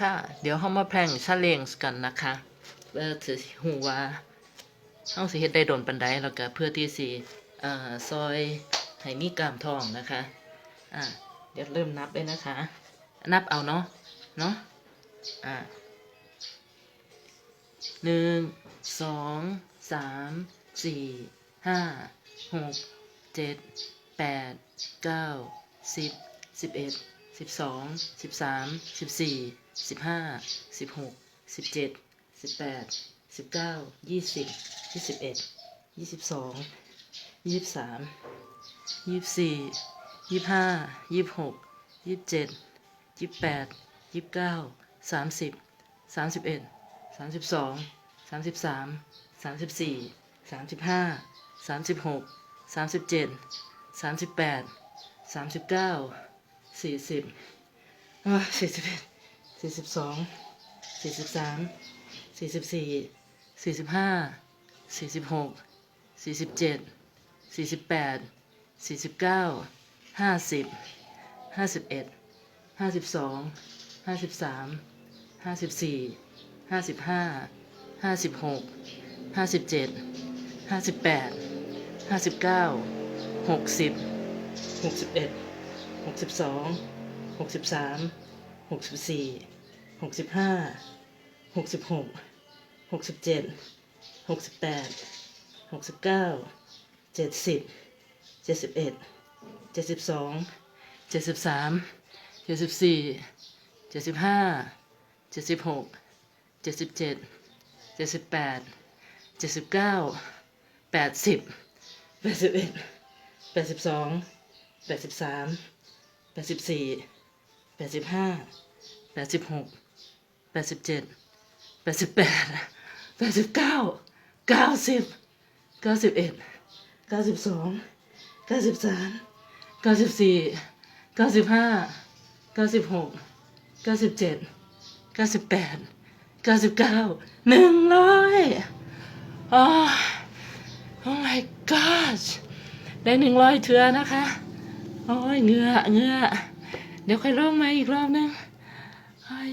ค่ะ เดี๋ยวเรามาแพ่งชาเลนจ์กันนะคะเพื่อสิฮู้ว่าเฮาสิเฮ็ดได้โดนปานใดแล้วก็เพื่อที่สิเอ่อซอยให้มีกล้ามทองนะคะอ่าเดี๋ยวเริ่มนับเลยนะคะ นับเอาเนาะเนาะอ่าหนึ่งสองสามสี่ห้าหกเจ็ดแปดเก้าสิบสิบเอ็ด สิบสองสิบสามสิบสี่สิบห้าสิบหกสิบเจ็ดสิบแปดสิบเก้ายี่สิบยี่สิบเอ็ดยี่สิบสองยี่สิบสามยี่สิบสี่ยี่สิบห้ายี่สิบหกยี่สิบเจ็ดยี่สิบแปดยี่สิบเก้าสามสิบสามสิบเอ็ดสามสิบสองสามสิบสามสามสิบสี่สามสิบห้าสามสิบหกสามสิบเจ็ดสามสิบแปดสามสิบเก้า สี่สิบสี่สิบเอ็ดสี่สิบสองสี่สิบสามสี่สิบสี่สี่สิบห้าสี่สิบหกสี่สิบเจ็ดสี่สิบแปดสี่สิบเก้าห้าสิบห้าสิบเอ็ดห้าสิบสองห้าสิบสามห้าสิบสี่ห้าสิบห้าห้าสิบหกห้าสิบเจ็ดห้าสิบแปดห้าสิบเก้าหกสิบหกสิบเอ็ด หกสิบสองหกสิบสามหกสิบสี่หกสิบห้าหกสิบหกหกสิบเจ็ดหกสิบแปดหกสิบเก้าเจ็ดสิบเจ็ดสิบเอ็ดเจ็ดสิบสองเจ็ดสิบสามเจ็ดสิบสี่เจ็ดสิบห้าเจ็ดสิบหกเจ็ดสิบเจ็ดเจ็ดสิบแปดเจ็ดสิบเก้าแปดสิบแปดสิบเอ็ดแปดสิบสองแปดสิบสาม แปดสิบสี่แปดสิบห้าแปดสิบหกแปดสิบเจ็ดแปดสิบแปดแปดสิบเก้าเก้าสิบเก้าสิบเอ็ดเก้าสิบสองเก้าสิบสามเก้าสิบสี่เก้าสิบห้าเก้าสิบหกเก้าสิบเจ็ดเก้าสิบแปดเก้าสิบเก้าหนึ่งร้อยอ๋อ oh my gosh ได้หนึ่งร้อยเถือนะคะ โอ้ยเหงือเหงือเดี๋ยวค่อยลงมาอีกรอบนึงอ้ย